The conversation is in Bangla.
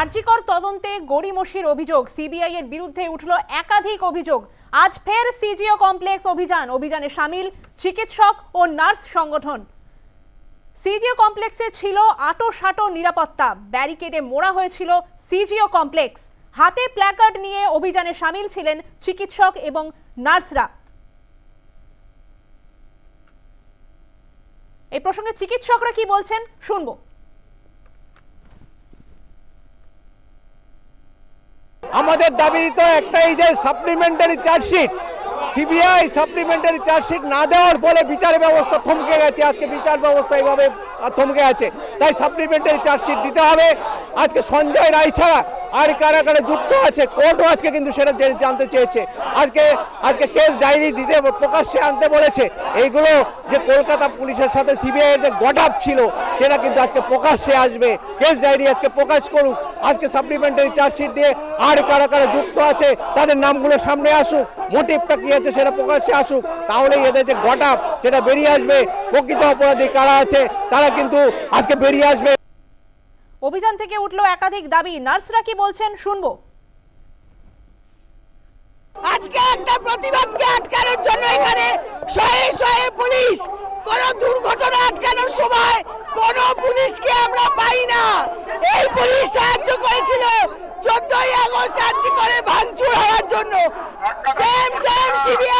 আরজিকর তদন্তে গড়িমসির অভিযোগ। সিবিআই এর বিরুদ্ধে উঠল একাধিক অভিযোগ। আজ ফের সিজিও কমপ্লেক্স অভিযান। অভিযানে সামিল চিকিৎসক ও নার্স সংগঠন। সিজিও কমপ্লেক্সে ছিল আটো সাটো নিরাপত্তা। ব্যারিকেডে মোড়া হয়েছিল সিজিও কমপ্লেক্স। হাতে প্ল্যাকার্ড নিয়ে অভিযানে সামিল ছিলেন চিকিৎসক এবং নার্সরা। এই প্রসঙ্গে চিকিৎসকরা কি বলছেন শুনব। আমাদের দাবি তো একটাই যে supplementary chargesheet CBI supplementary chargesheet না দেওয়ার ফলে বিচার ব্যবস্থা থমকে গেছে। আজকে বিচার ব্যবস্থা এইভাবে থমকে আছে। তাই সাপ্লিমেন্টারি চার্জশিট দিতে হবে। আজকে সঞ্জয় রায় ছাড়া আর কারা কারা যুক্ত আছে, কোর্টও আজকে কিন্তু সেটা জানতে চেয়েছে। আজকে আজকে কেস ডায়েরি দিতে প্রকাশ্যে আনতে বলেছে। এইগুলো যে কলকাতা পুলিশের সাথে সিবিআই এর যে গডাপ ছিল, সেটা কিন্তু আজকে প্রকাশ্যে আসবে। কেস ডায়েরি আজকে প্রকাশ করুক। আজকে সাপ্লিমেন্টারি চার্জশিট দিয়ে আর কারা কারা যুক্ত আছে তাদের নামগুলো সামনে আসুক মোটিভটা কি আছে সেটা প্রকাশ্যে আসুক তাহলেই এদের যে গডাপ সেটা বেরিয়ে আসবে। প্রকৃত অপরাধী কারা আছে তারা কিন্তু আজকে বেরিয়ে আসবে। অভিযান থেকে উঠল একাধিক দাবি নার্সরা কি বলছেন শুনব। আজকে একটা প্রতিবাদকে আটকানোর জন্য এখানে শয়ে শয়ে পুলিশ কোন দুর্ঘটনা আটকানোর সময় কোন পুলিশকে আমরা পাই না। এই পুলিশ সাহায্য করেছিল চোদ্দই আগস্ট আর্জি করে ভাঙচুর হওয়ার জন্য। Same same CBI